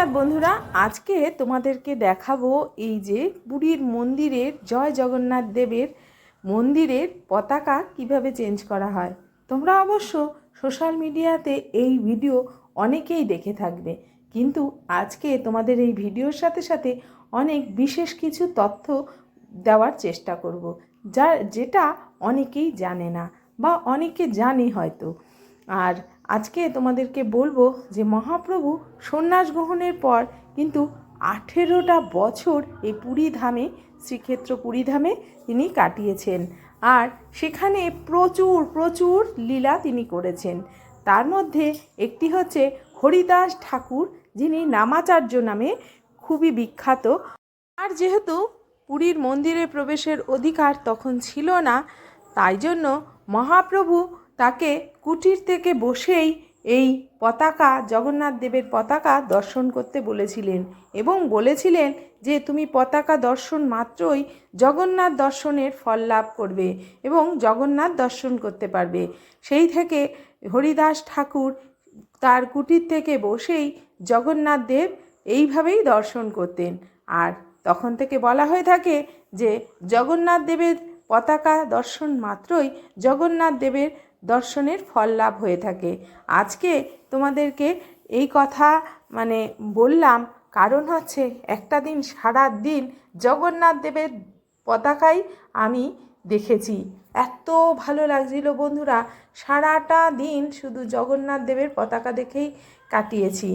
জগন্নাথ বন্ধুরা, আজকে তোমাদেরকে দেখাবো এই যে পুরীর মন্দিরের, জয় জগন্নাথ দেবের মন্দিরের পতাকা কীভাবে চেঞ্জ করা হয়। তোমরা অবশ্য সোশ্যাল মিডিয়াতে এই ভিডিও অনেকেই দেখে থাকবে, কিন্তু আজকে তোমাদের এই ভিডিওর সাথে সাথে অনেক বিশেষ কিছু তথ্য দেওয়ার চেষ্টা করব, যা, যেটা অনেকেই জানে না, বা অনেকে জানে হয়তো। আর আজকে তোমাদেরকে বলব যে মহাপ্রভু সন্ন্যাস গ্রহণের পর কিন্তু আঠেরোটা বছর এই পুরী ধামে, শ্রীক্ষেত্র পুরী ধামে তিনি কাটিয়েছেন। আর সেখানে প্রচুর প্রচুর লীলা তিনি করেছেন। তার মধ্যে একটি হচ্ছে হরিদাস ঠাকুর, যিনি নামাচার্য নামে খুবই বিখ্যাত। আর যেহেতু পুরীর মন্দিরে প্রবেশের অধিকার তখন ছিল না, তাই জন্য মহাপ্রভু তাকে কুটির থেকে বসেই এই পতাকা, জগন্নাথ দেবের পতাকা দর্শন করতে বলেছিলেন এবং বলেছিলেন যে, তুমি পতাকা দর্শন মাত্রই জগন্নাথ দর্শনের ফল লাভ করবে এবং জগন্নাথ দর্শন করতে পারবে। সেই থেকে হরিদাস ঠাকুর তার কুটির থেকে বসেই জগন্নাথ দেব এইভাবেই দর্শন করতেন। আর তখন থেকে বলা হয়ে থাকে যে, জগন্নাথ দেবের পতাকা দর্শন মাত্রই জগন্নাথ দেবের দর্শনের ফল লাভ হয়ে থাকে। আজকে তোমাদেরকে এই কথা মানে বললাম, কারণ হচ্ছে একটা দিন সারা দিন জগন্নাথ দেবের পতাকাই আমি দেখেছি। এত ভালো লাগছিল বন্ধুরা, সারাটা দিন শুধু জগন্নাথ দেবের পতাকা দেখেই কাটিয়েছি।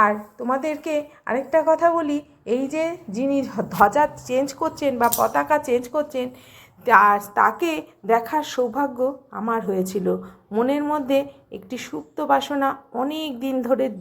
আর তোমাদেরকে আরেকটা কথা বলি, এই যে যিনি ধ্বজা চেঞ্জ করছেন বা পতাকা চেঞ্জ করছেন তা- তাকে দেখার সৌভাগ্য আমার হয়েছিল। মনের মধ্যে একটি সুপ্ত বাসনা অনেক দিন ধরে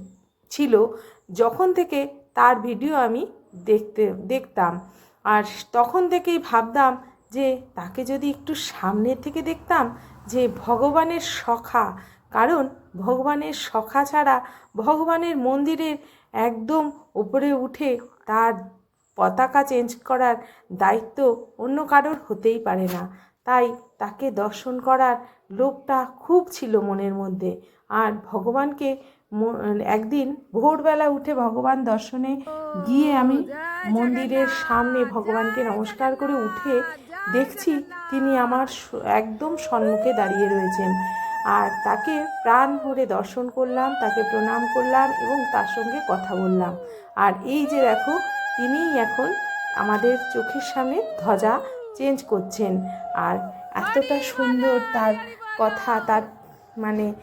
ছিল, যখন থেকে তার ভিডিও আমি দেখতে, দেখতাম। আর তখন থেকেই ভাবতাম যে, তাকে যদি একটু সামনে থেকে দেখতাম যে, ভগবানের সখা। কারণ ভগবানের সখা ছাড়া ভগবানের মন্দিরের একদম ওপরে উঠে তার পতাকা চেঞ্জ করার দায়িত্ব অন্য কারোর হতেই পারে না। তাই তাকে দর্শন করার লোভটা খুব ছিল মনের মধ্যে। আর ভগবানকে একদিন ভোরবেলা উঠে ভগবান দর্শনে গিয়ে আমি মন্দিরের সামনে ভগবানকে নমস্কার করে উঠে দেখছি তিনি আমার একদম সম্মুখে দাঁড়িয়ে রয়েছেন। আর তাকে প্রাণ ভরে দর্শন করলাম, তাকে প্রণাম করলাম এবং তার সঙ্গে কথা বললাম। আর এই যে দেখো তিনিই এখন আমাদের চোখের সামনে ধ্বজা চেঞ্জ করছেন। আর এতটা সুন্দর তার কথা, তার মানে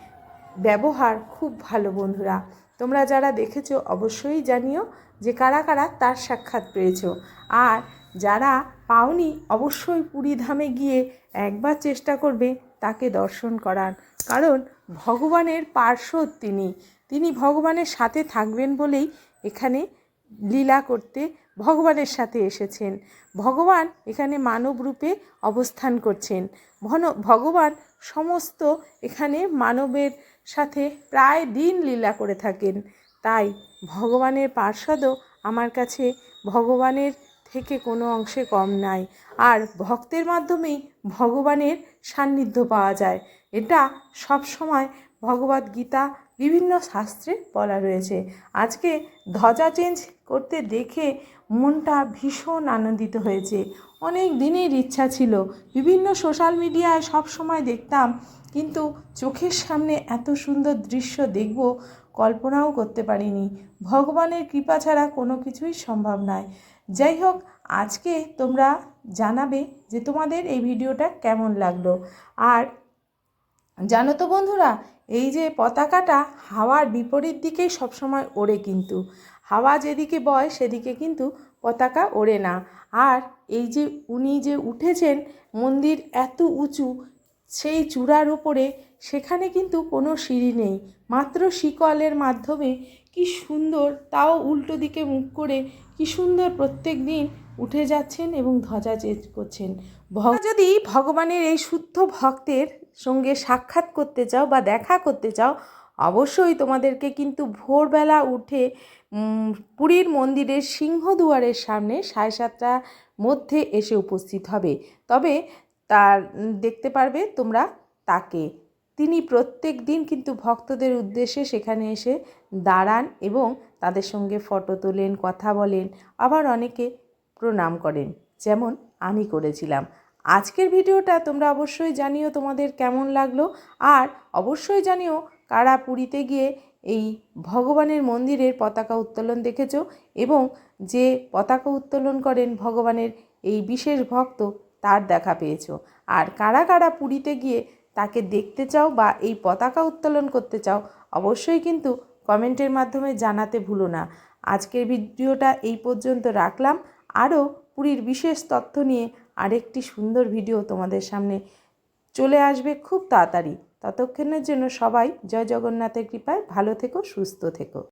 ব্যবহার খুব ভালো বন্ধুরা। তোমরা যারা দেখেছ অবশ্যই জানিও যে কারা কারা তার সাক্ষাৎ পেয়েছ। আর যারা পাওনি অবশ্যই পুরী ধামে গিয়ে একবার চেষ্টা করবে তাকে দর্শন করার। কারণ ভগবানের পার্শ্বদ তিনি। তিনি ভগবানের সাথে থাকবেন বলেই এখানে লীলা করতে ভগবানের সাথে এসেছেন। ভগবান এখানে মানব রূপে অবস্থান করছেন। ভন, ভগবান সমস্ত এখানে মানবের সাথে প্রায় দিন লীলা করে থাকেন। তাই ভগবানের পার্ষদও আমার কাছে ভগবানের থেকে কোনো অংশে কম নাই। আর ভক্তের মাধ্যমেই ভগবানের সান্নিধ্য পাওয়া যায়। এটা সব সময় ভগবদ গীতা বিভিন্ন শাস্ত্রে বলা রয়েছে। আজকে ধ্বজা চেঞ্জ করতে দেখে মনটা ভীষণ আনন্দিত হয়েছে। অনেক দিনের ইচ্ছা ছিল। বিভিন্ন সোশ্যাল মিডিয়ায় সব সময় দেখতাম, কিন্তু চোখের সামনে এত সুন্দর দৃশ্য দেখব কল্পনাও করতে পারিনি। ভগবানের কৃপা ছাড়া কোনো কিছুই সম্ভব নয়। যাই হোক, আজকে তোমরা জানাবে যে তোমাদের এই ভিডিওটা কেমন লাগল। আর জানো তো বন্ধুরা, এই যে পতাকাটা হাওয়ার বিপরীত দিকেই সবসময় ওড়ে কিন্তু। হাওয়া যেদিকে বয়, সেদিকে কিন্তু পতাকা ওড়ে না। আর এই যে উনি যে উঠেছেন, মন্দির এত উঁচু, সেই চূড়ার উপরে সেখানে কিন্তু কোনো সিঁড়ি নেই। মাত্র শিকলের মাধ্যমে কি সুন্দর, তাও উল্টো দিকে মুখ করে কি সুন্দর প্রত্যেক দিন উঠে যাচ্ছেন এবং ধ্বজা চেঞ্জ করছেন। যদি ভগবানের এই শুদ্ধ ভক্তের সঙ্গে সাক্ষাৎ করতে চাও বা দেখা করতে চাও অবশ্যই তোমাদেরকে কিন্তু ভোরবেলা উঠে পুরীর মন্দিরের সিংহদুয়ারের সামনে সাড়ে সাতটার মধ্যে এসে উপস্থিত হবে। তবে তার দেখতে পারবে তোমরা তাকে। তিনি প্রত্যেক দিন কিন্তু ভক্তদের উদ্দেশ্যে সেখানে এসে দাঁড়ান এবং তাদের সঙ্গে ফটো তোলেন, কথা বলেন, আবার অনেকে প্রণাম করেন, যেমন আমি করেছিলাম। আজকের ভিডিওটা তোমরা অবশ্যই জানিও তোমাদের কেমন লাগল, আর অবশ্যই জানিও কারা পুরীতে গিয়ে এই ভগবানের মন্দিরের পতাকা উত্তোলন দেখেছ এবং যে পতাকা উত্তোলন করেন ভগবানের এই বিশেষ ভক্ত তার দেখা পেয়েছ। আর কারা কারা পুরীতে গিয়ে তাকে দেখতে চাও বা এই পতাকা উত্তোলন করতে চাও অবশ্যই কিন্তু কমেন্টের মাধ্যমে জানাতে ভুলো না। আজকের ভিডিওটা এই পর্যন্ত রাখলাম। আরও পুরীর বিশেষ তথ্য নিয়ে আরেকটি সুন্দর ভিডিও তোমাদের সামনে চলে আসবে খুব তাড়াতাড়ি। ততক্ষণের জন্য সবাই জয় জগন্নাথের কৃপায় ভালো থেকো সুস্থ থেকো।